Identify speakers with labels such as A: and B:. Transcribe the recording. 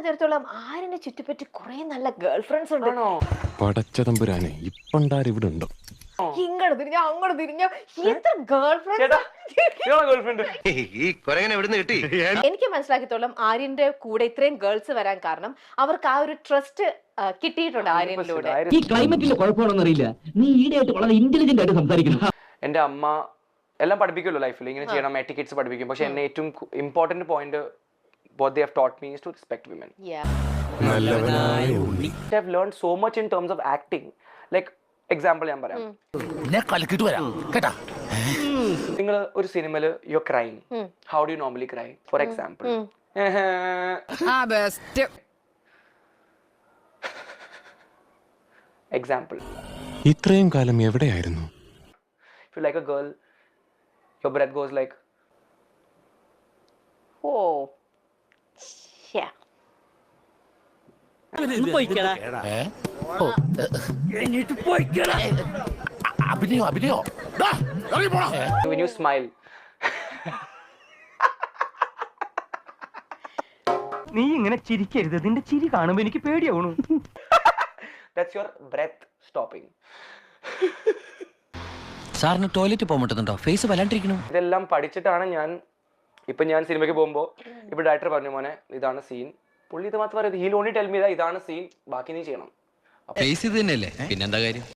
A: എനിക്കറിയത്തിടത്തോളം ആരിനെ ചുറ്റിപ്പറ്റി കുറെ നല്ല ഗേൾ ഫ്രണ്ട്സ് ഉണ്ട്.
B: പടച്ചതമ്പുരാനെ ഇപ്പണ്ടാരിവിടെ ഉണ്ടോ?
A: ഇങ്ങോട്ട് തിരിഞ്ഞ അങ്ങോട്ട് തിരിഞ്ഞ. എത്ര ഗേൾ ഫ്രണ്ട്സ്
C: ഗേൾഫ്രണ്ട്
D: ഈ കൊരങ്ങനെ എവിടുന്ന് കിട്ടി.
A: എനിക്ക് മനസ്സിലാക്കിത്തോളം ആര്യന്റെ കൂടെ ഇത്രയും ഗേൾസ് വരാൻ കാരണം അവർക്ക് ആ ഒരു ട്രസ്റ്റ് കിട്ടിയിട്ടുണ്ട് ആര്യനിലൂടെ.
E: ഈ ക്ലൈമറ്റിന്റെ കുഴപ്പമാണെന്ന് അറിയില്ല. നീ ഈടെയായിട്ട് വളരെ ഇന്റലിജന്റ് ആയിട്ട് സംസാരിക്കുന്നു
C: എന്റെ അമ്മ എല്ലാം പഠിപ്പിക്കുമല്ലോ ലൈഫിൽ ഇങ്ങനെ ചെയ്യണം എറ്റിക്കറ്റ്സ് പഠിപ്പിക്കും. പക്ഷെ എന്നെ ഏറ്റവും important point what they have taught me is to respect women.
A: Yeah.
B: I've
C: I have learned so much in terms of acting. Like example ഞാൻ പറയാം നിങ്ങൾ ഒരു സിനിമയിൽ you you
A: normally
C: how do normally cry for example. Example
B: ഇത്രയും കാലം എവിടെയായിരുന്നു
C: if you like a girl your breath goes like
A: Oh.
F: അഭിനയോ അഭിനയോ?
C: smile.
G: നീ ഇങ്ങനെ ചിരിക്കരുത്. നിന്റെ ചിരി കാണുമ്പോ എനിക്ക് പേടിയാവണു.
C: That's your breath stopping.
H: സാറിന് ടോയ്ലറ്റ് പോകാൻ പറ്റുന്നുണ്ടോ? ഫേസ് വല്ലാണ്ടിരിക്കണു
C: ഇതെല്ലാം പഠിച്ചിട്ടാണ് ഞാൻ ഇപ്പൊ ഞാൻ സിനിമയ്ക്ക് പോകുമ്പോൾ ഇപ്പൊ ഡയറക്ടർ പറഞ്ഞു മോനെ ഇതാണ് സീൻ പുള്ളി ഇത് മാത്രം പറയുന്നത് ഹീൽ ഓൺലി ടെൽ മീ ഇതാണ് സീൻ ബാക്കി നീ ചെയ്യണം.
H: പിന്നെന്താ കാര്യം?